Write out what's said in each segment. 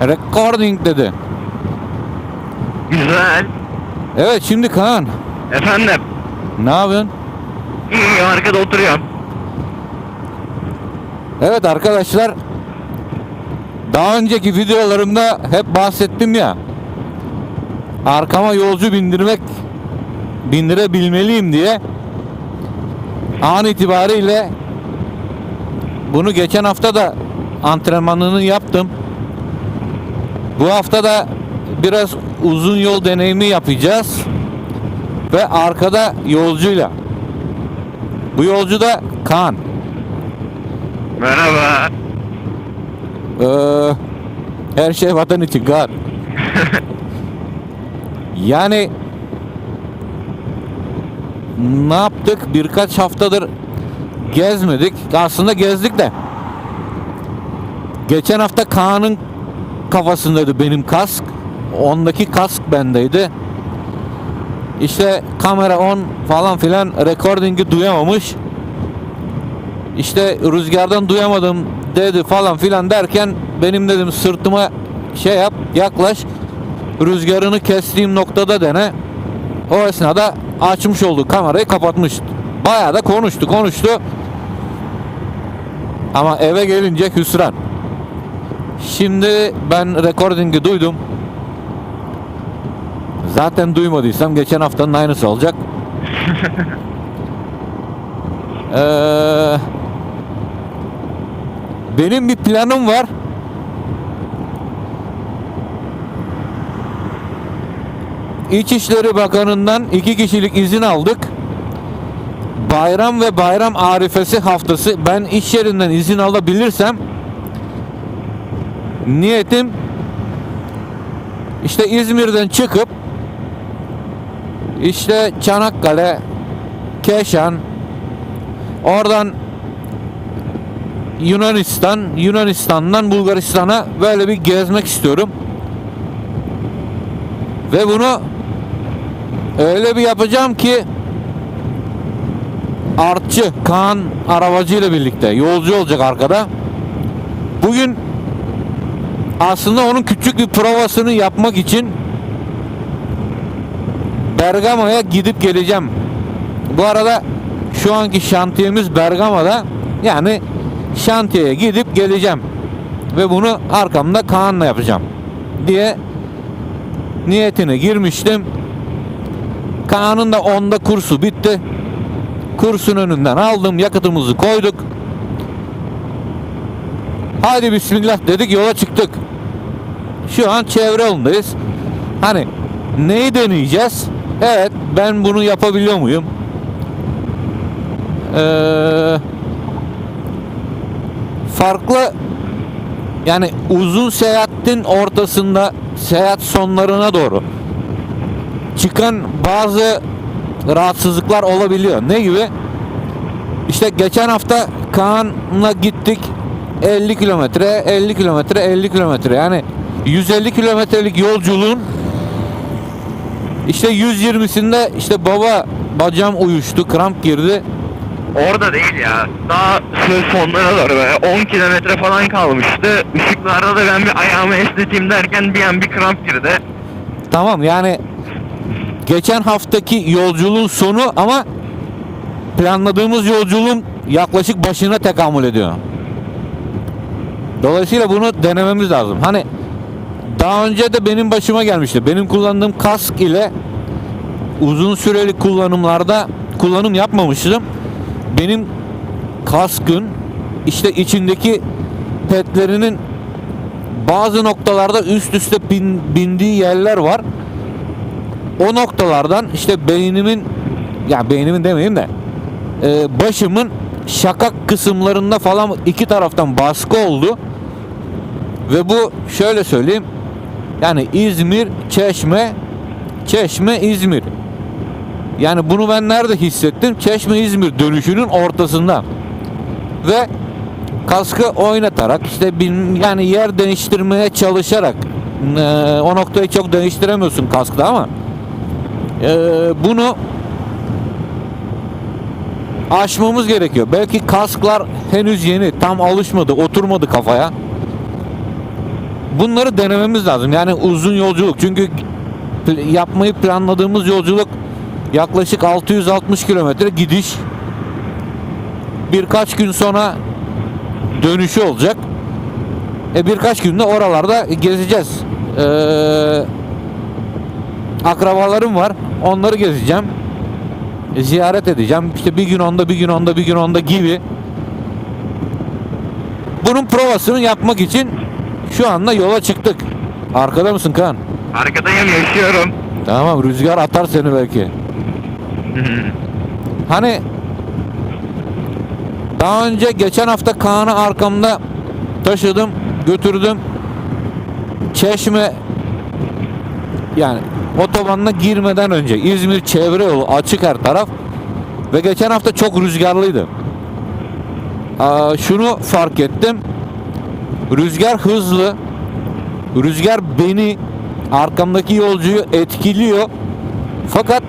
Recording dedi. Güzel. Evet şimdi Kaan. Efendim. Ne yapıyorsun? İyi arkada oturuyorum. Evet arkadaşlar. Daha önceki videolarımda hep bahsettim ya. Arkama yolcu bindirmek bindirebilmeliyim diye an itibariyle bunu geçen hafta da antrenmanını yaptım. Bu hafta da biraz uzun yol deneyimi yapacağız. Ve arkada yolcuyla. Bu yolcu da Kaan. Merhaba. Ee, her şey vatan için Kaan. yani ne yaptık? Birkaç haftadır gezmedik. Aslında gezdik de. Geçen hafta Kaan'ın kafasındaydı benim kask. Ondaki kask bendeydi. İşte kamera on falan filan recording'i duyamamış. İşte rüzgardan duyamadım dedi falan filan derken benim dedim sırtıma şey yap yaklaş rüzgarını kestiğim noktada dene. O esnada açmış olduğu kamerayı kapatmış. Bayağı da konuştu konuştu. Ama eve gelince hüsran. Şimdi ben recording'i duydum. Zaten duymadıysam geçen haftanın aynısı olacak. Eee benim bir planım var. İçişleri Bakanı'ndan iki kişilik izin aldık. Bayram ve bayram arifesi haftası ben iş yerinden izin alabilirsem niyetim işte İzmir'den çıkıp işte Çanakkale, Keşan, oradan Yunanistan, Yunanistan'dan Bulgaristan'a böyle bir gezmek istiyorum. Ve bunu öyle bir yapacağım ki artçı Kaan arabacı ile birlikte yolcu olacak arkada. Bugün aslında onun küçük bir provasını yapmak için Bergama'ya gidip geleceğim. Bu arada şu anki şantiyemiz Bergama'da. Yani şantiyeye gidip geleceğim. Ve bunu arkamda Kaan'la yapacağım. Diye niyetine girmiştim. Kaan'ın da onda kursu bitti. Kursun önünden aldım. Yakıtımızı koyduk. Hadi bismillah dedik yola çıktık. Şu an çevre yolundayız. Hani neyi deneyeceğiz? Evet ben bunu yapabiliyor muyum? Eee farklı yani uzun seyahatin ortasında seyahat sonlarına doğru çıkan bazı rahatsızlıklar olabiliyor. Ne gibi? İşte geçen hafta Kaan'la gittik 50 kilometre, 50 kilometre, 50 kilometre. Yani 150 kilometrelik yolculuğun işte 120'sinde işte baba bacağım uyuştu, kramp girdi. Orada değil ya. Daha söz sonlara doğru böyle 10 kilometre falan kalmıştı. Işıklarda da ben bir ayağımı esneteyim derken bir an bir kramp girdi. Tamam yani geçen haftaki yolculuğun sonu ama planladığımız yolculuğun yaklaşık başına tekamül ediyor. Dolayısıyla bunu denememiz lazım. Hani daha önce de benim başıma gelmişti. Benim kullandığım kask ile uzun süreli kullanımlarda kullanım yapmamıştım. Benim kaskın işte içindeki petlerinin bazı noktalarda üst üste bin, bindiği yerler var. O noktalardan işte beynimin ya beynimin demeyeyim de e, başımın şakak kısımlarında falan iki taraftan baskı oldu. Ve bu şöyle söyleyeyim. Yani İzmir, Çeşme, Çeşme, İzmir. Yani bunu ben nerede hissettim? Çeşme İzmir dönüşünün ortasında. Ve kaskı oynatarak işte bin, yani yer değiştirmeye çalışarak e, o noktayı çok değiştiremiyorsun kaskta ama e, bunu aşmamız gerekiyor. Belki kasklar henüz yeni, tam alışmadı, oturmadı kafaya. Bunları denememiz lazım. Yani uzun yolculuk. Çünkü yapmayı planladığımız yolculuk yaklaşık 660 kilometre gidiş. Birkaç gün sonra dönüşü olacak. E birkaç günde oralarda gezeceğiz. Ee, akrabalarım var. Onları gezeceğim. E, ziyaret edeceğim. İşte bir gün onda, bir gün onda, bir gün onda gibi. Bunun provasını yapmak için şu anda yola çıktık. Arkada mısın Kaan? Arkadayım yaşıyorum. Tamam rüzgar atar seni belki. Hani daha önce geçen hafta Kaan'ı arkamda taşıdım, götürdüm. Çeşme yani otobanına girmeden önce İzmir çevre yolu açık her taraf ve geçen hafta çok rüzgarlıydı. Aa, şunu fark ettim. Rüzgar hızlı. Rüzgar beni arkamdaki yolcuyu etkiliyor. Fakat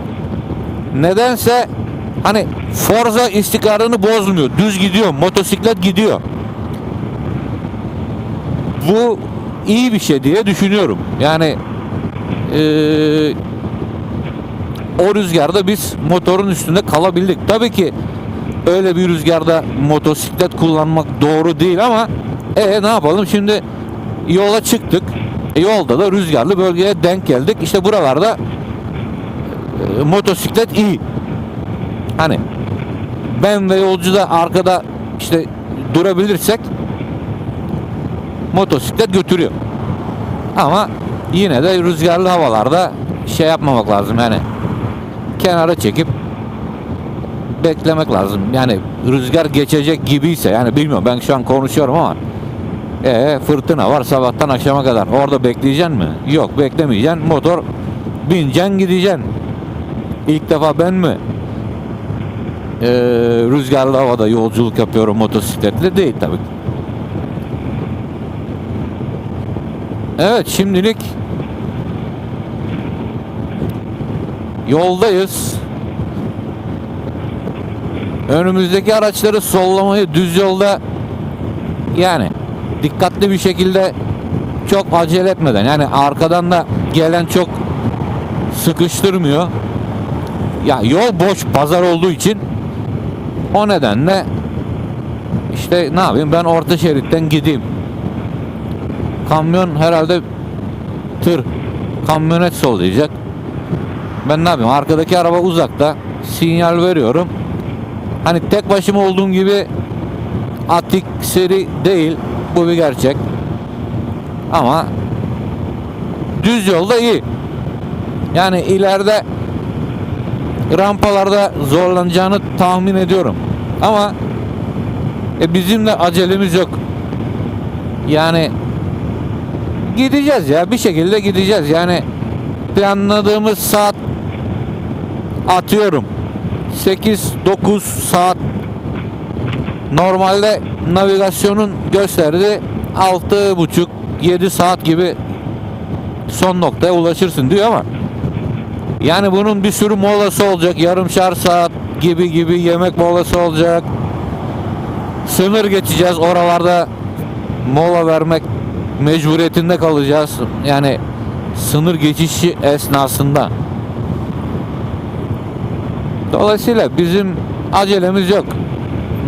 nedense hani Forza istikrarını bozmuyor. Düz gidiyor. Motosiklet gidiyor. Bu iyi bir şey diye düşünüyorum. Yani eee, o rüzgarda biz motorun üstünde kalabildik. Tabii ki öyle bir rüzgarda motosiklet kullanmak doğru değil ama e ne yapalım şimdi yola çıktık. E, yolda da rüzgarlı bölgeye denk geldik. İşte buralarda e, motosiklet iyi. Hani ben ve yolcu da arkada işte durabilirsek motosiklet götürüyor. Ama yine de rüzgarlı havalarda şey yapmamak lazım yani kenara çekip beklemek lazım. Yani rüzgar geçecek gibiyse yani bilmiyorum ben şu an konuşuyorum ama e fırtına var sabahtan akşama kadar. Orada bekleyeceksin mi? Yok beklemeyeceksin. Motor bineceksin gideceksin. İlk defa ben mi e, rüzgarlı havada yolculuk yapıyorum motosikletle? Değil tabii. Evet şimdilik yoldayız. Önümüzdeki araçları sollamayı düz yolda yani dikkatli bir şekilde çok acele etmeden yani arkadan da gelen çok sıkıştırmıyor. Ya yol boş pazar olduğu için o nedenle işte ne yapayım ben orta şeritten gideyim. Kamyon herhalde tır kamyonet sollayacak. Ben ne yapayım arkadaki araba uzakta sinyal veriyorum. Hani tek başıma olduğum gibi atik seri değil. Bu bir gerçek. Ama düz yolda iyi. Yani ileride rampalarda zorlanacağını tahmin ediyorum. Ama e, bizim de acelemiz yok. Yani gideceğiz ya bir şekilde gideceğiz. Yani planladığımız saat atıyorum 8-9 saat normalde navigasyonun gösterdiği 6,5-7 saat gibi son noktaya ulaşırsın diyor ama yani bunun bir sürü molası olacak yarımşar saat gibi gibi yemek molası olacak. Sınır geçeceğiz oralarda mola vermek mecburiyetinde kalacağız. Yani sınır geçişi esnasında. Dolayısıyla bizim acelemiz yok.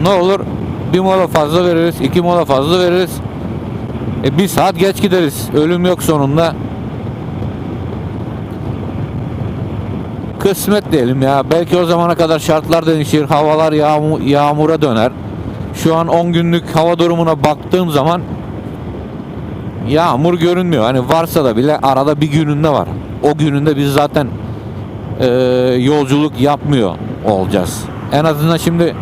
Ne olur bir mola fazla veririz, iki mola fazla veririz. E, bir saat geç gideriz. Ölüm yok sonunda. Kısmet diyelim ya. Belki o zamana kadar şartlar değişir. Havalar yağmu- yağmura döner. Şu an 10 günlük hava durumuna baktığım zaman yağmur görünmüyor. Hani varsa da bile arada bir gününde var. O gününde biz zaten e, yolculuk yapmıyor olacağız. En azından şimdi